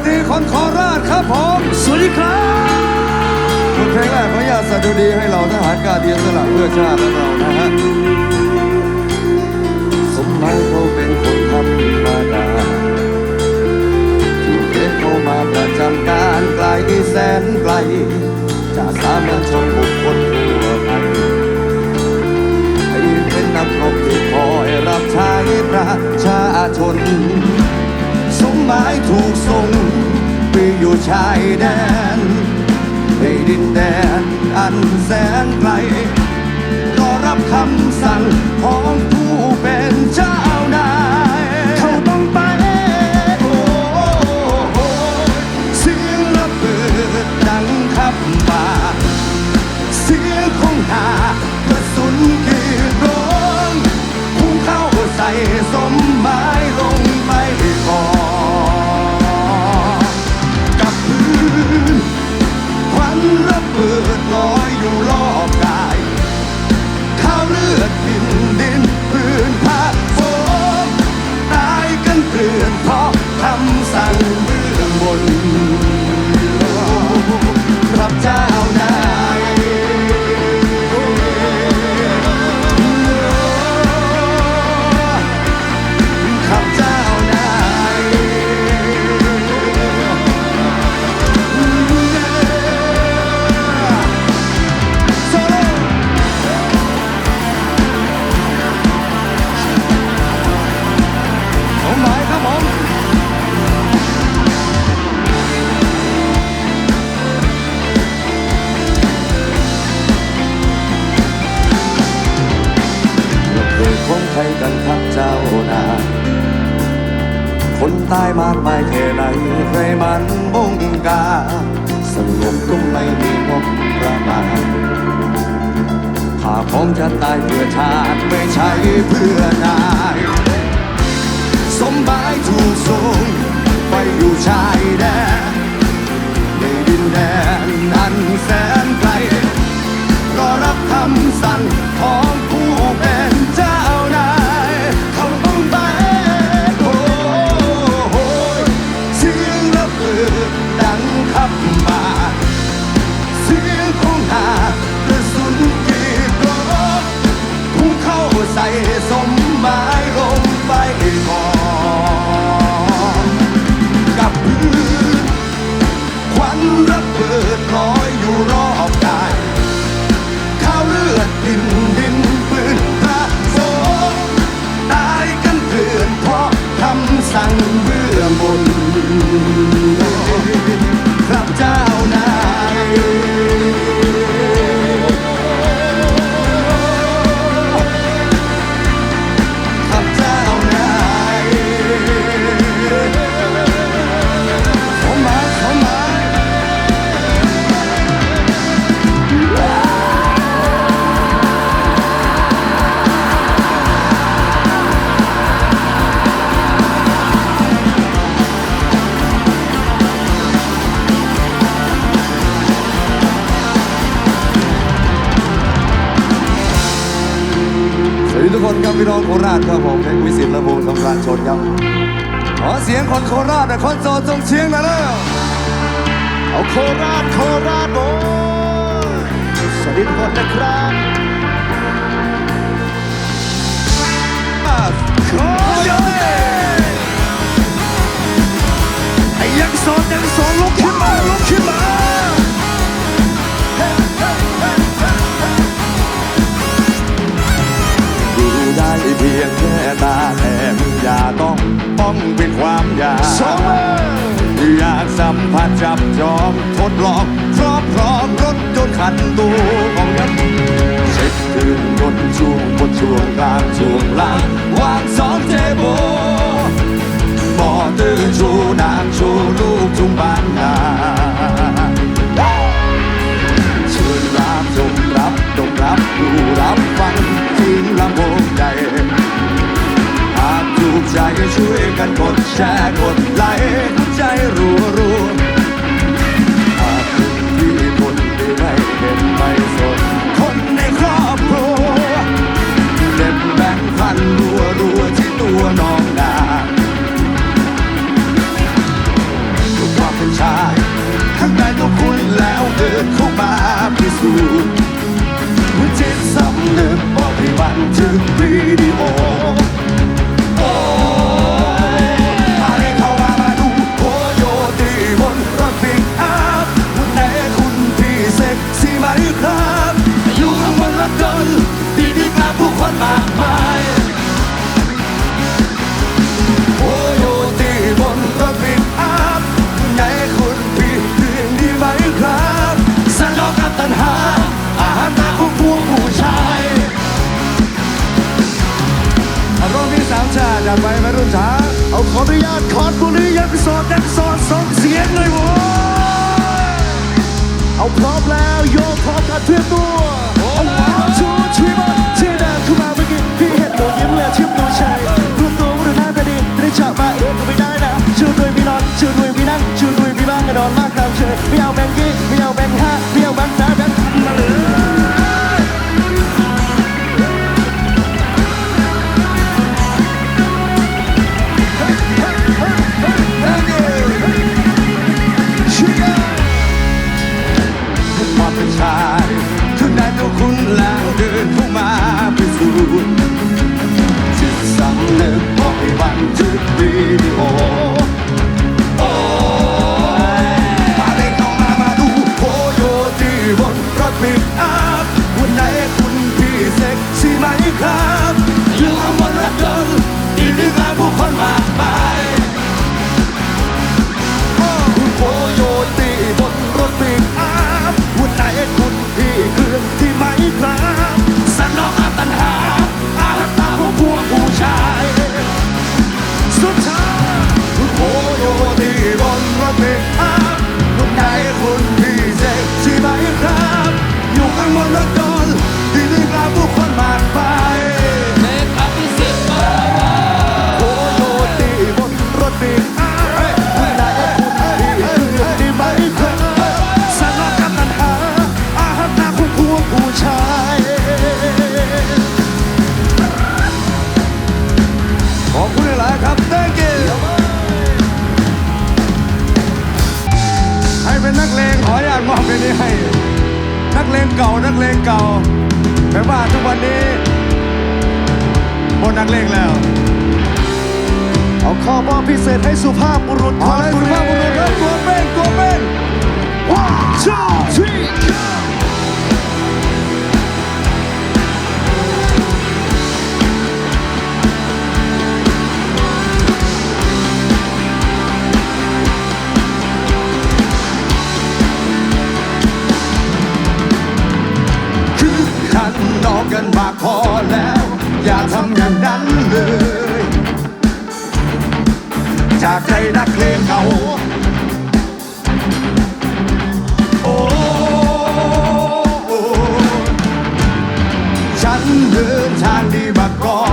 สดีคนโคราชครับผม สวัสดีครับบทเพลงแรกขออนุญาตสดุดีให้เราทหารกล้าเดียสละเพื่อชาติและเรานะฮะ สมหมายเขาเป็นคนธรรมดาที่เด็กเขามาประจำการไกลแสนไกล จากสามัญชนบุคคลทั่วไปให้เป็นนักรบที่คอยรับใช้ประชาชนสม หมายถูกส่งไปอยู่ชายแดน ในดินแดนอันแสนไกล ก็รับคำสั่งของ กันครับเจ้านายคนตายมากมายแค่ไหนใครมันบงกาสงบก็ไม่มีงบประมาณข้าของจะตายเพื่อชาติไม่ใช่เพื่อนายสมบายถูกส่งไปอยู่ชายแดนในดินแดนอันแสนไกลก็รับคำสั่งของผู้เป็น ดังขับมาเสียงของหากระสุนกีดร้องพุ่งเข้าใส่สมหมายลงไปก่อนกับพื้นควันระเบิดลอยอยู่รอบกายข้าวเลือดดิน นนะครับขอเยอะเลยไอ้ยังโสดยังโสดลุกขึ้นมาลุกขึ้นมาดูได้เพียงแค่ตาแห่งอย่าต้องป้องเป็นความอยากสองมืออยากสัมผัสจับจองทดลอง คันตัวของยันเช็คคืนบนช่วงบนช่วงกลางช่วงล่างวางสองเทโบบอตื้อชูนางชูลูกจุงบ้านนาเชิญรับชมรับจงรับดูรับฟังทิ้งลำโพงใจหากถูกใจช่วยกันกดแชร์กดไลค์ใจรัวรัว ดเข้ามาพิสูจน์เมื่าจิตสำนึกบอกให้มันถึงปีดี Kartbolu yapı sohbet ักเลงเก่าแม้ว่าทุกวันนี้บนนักเลงแล้ว เอาข้อบ้อพิเศษให้สุภาพบุรุษขอให้ Macó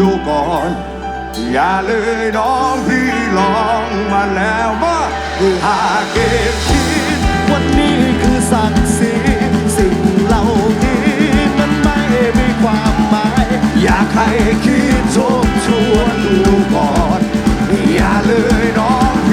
ดูก่อน อย่าเลยน้องพี่ลองมาแล้วว่าหาเก็บชีดวันนี้คือศักดิ์ศรีสิ่งเหล่านี้มันไม่มีความหมาย อยากให้คิดทบทวนดูก่อน อย่าเลยน้อง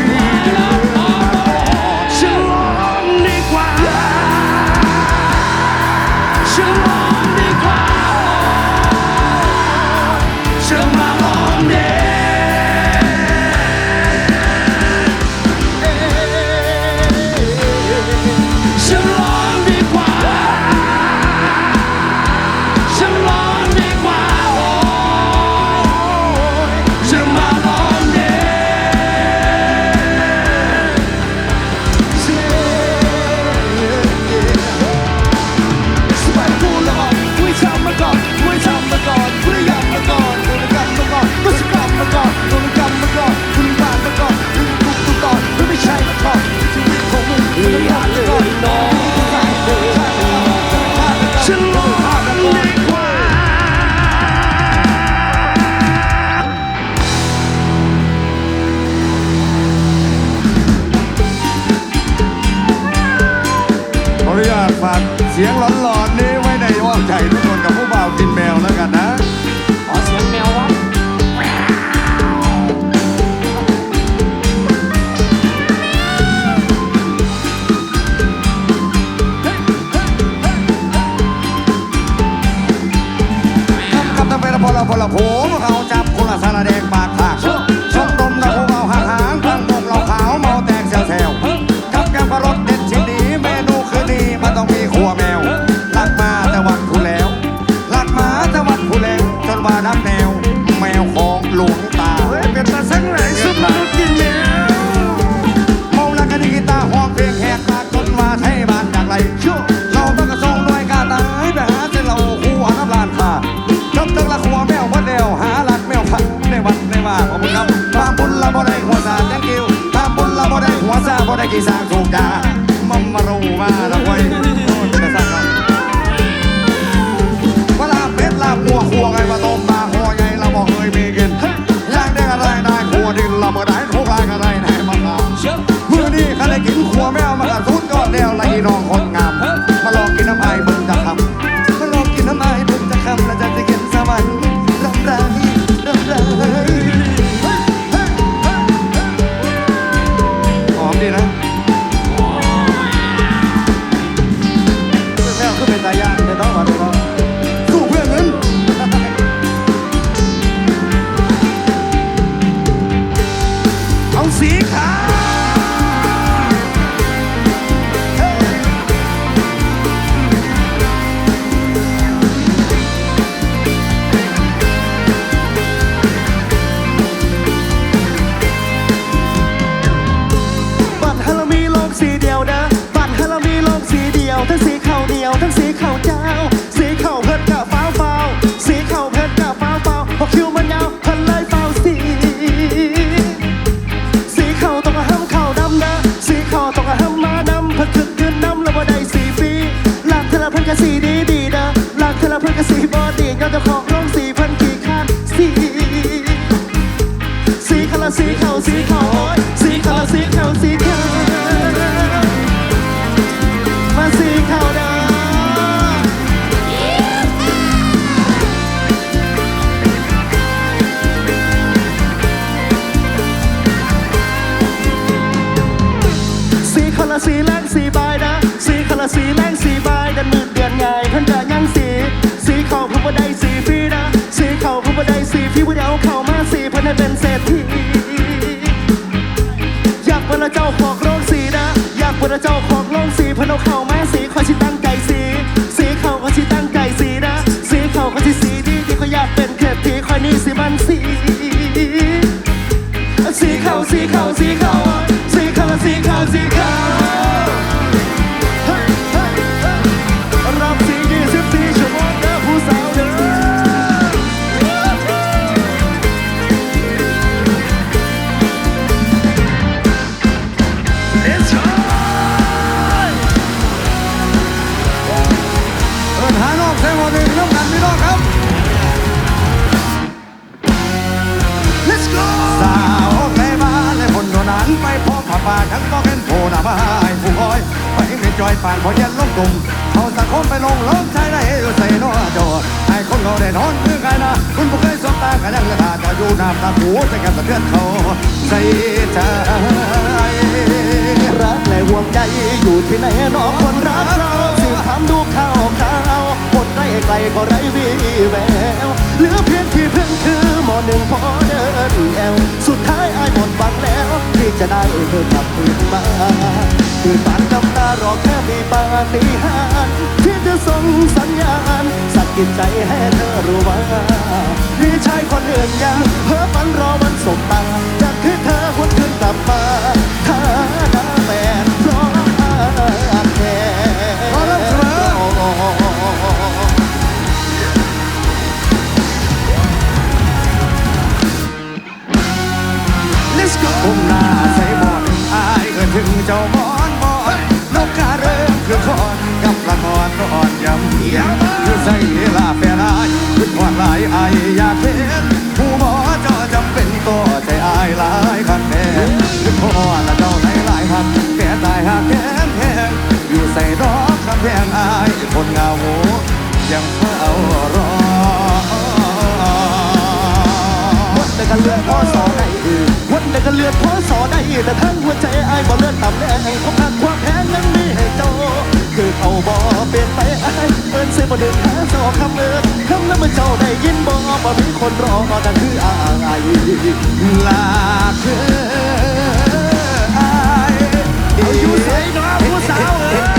พลพลโผเขาจับคนละสารแดงปากทาก desafogar. เจ้าของโรงสีนะ อยากเป็นเจ้าของโรงสีพนเอาเข้ามาสีคอยชิตั้งไก่สี สีเขาคอยชิตั้งไก่สีนะ สีเขาคอยชิสีดีที่เขาอยากเป็นเศรษฐีคอยนี่สีมันสี สีเขาสีเขาสีเขา ปานพอเย็นลงกลุ่มเขาสังคมไปลงล้มชายได้อยู่ใส่นอจอดให้คนเราได้นอนมือไงนะ คุณผู้เคยสบตากันยังละตาอยู่น้ำตาหูจะกันสะเทือนเขาใส่ใจรักและห่วงใยอยู่ที่ไหนน้องคนรักเราสิถามดูข่าวข่าวคนไกลไกลก็ไร้วี่แววเหลือเพียงที่เพิ่งคือหมอหนึ่งพอเดินแอวสุดท้ายอายหมดหวังแล้ว ที่จะได้เธอกลับคืนมาคือฝันกำตารอแค่มีปาฏิหาริย์ที่จะส่งสัญญาณสักกินใจให้เธอรู้ว่ามีชายคนอื่นยังเพ้อฝันรอวันสบตาจากให้เธอหวนคืนกลับมา ก้มหน้าใส่หมอนอายเกินถึงเจ้าหมอนบอนนกกาเริ่มคือคอนกับละครก็อ่อนยำยำคือใส่ลาแฟนอายคือทอดหลายอายอยากเห็น เลือดพอสอได้แต่ทั้งหัวใจไอ้บ่เลือดต่ำแดงเขาพักความแพ้นั้นมีให้เจ้าคือเขาบ่เปลี่ยนไปไอ้เอิ้นเสียบ่เดินหาสอคำเอิ้นคำนั้นเมื่อเจ้าได้ยินบ่บ่มีคนรอนั่นคืออายลาคืออายเอาอยู่ใส่เนาะผู้สาวเอ้ย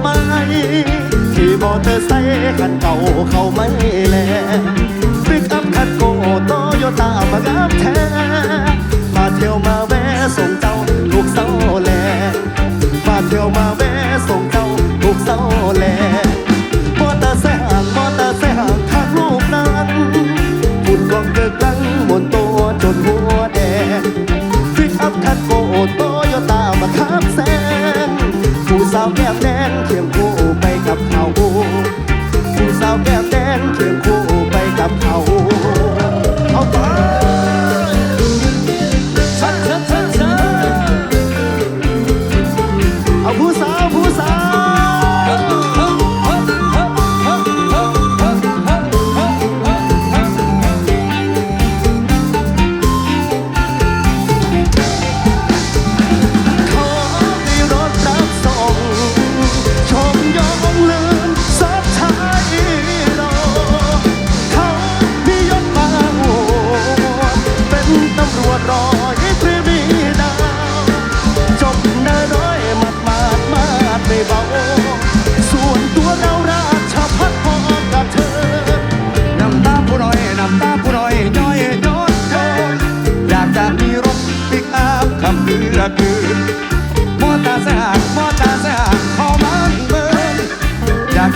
ไหมขี่มอเตอร์ไซค์คันเก่าเขาไม่แลปิกอัพคันโกโตโยต้ามางามแท้ มาเที่ยวมาแวะส่งเจ้าลูกเศร้าแลมาเที่ยวมาแวะส่งเจ้าลูกเศร้าแล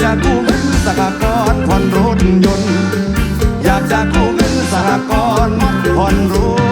จะกู้เงินสหกรณ์ผ่อนรถยนต์ อยากจะกู้เงินสหกรณ์ผ่อนรถ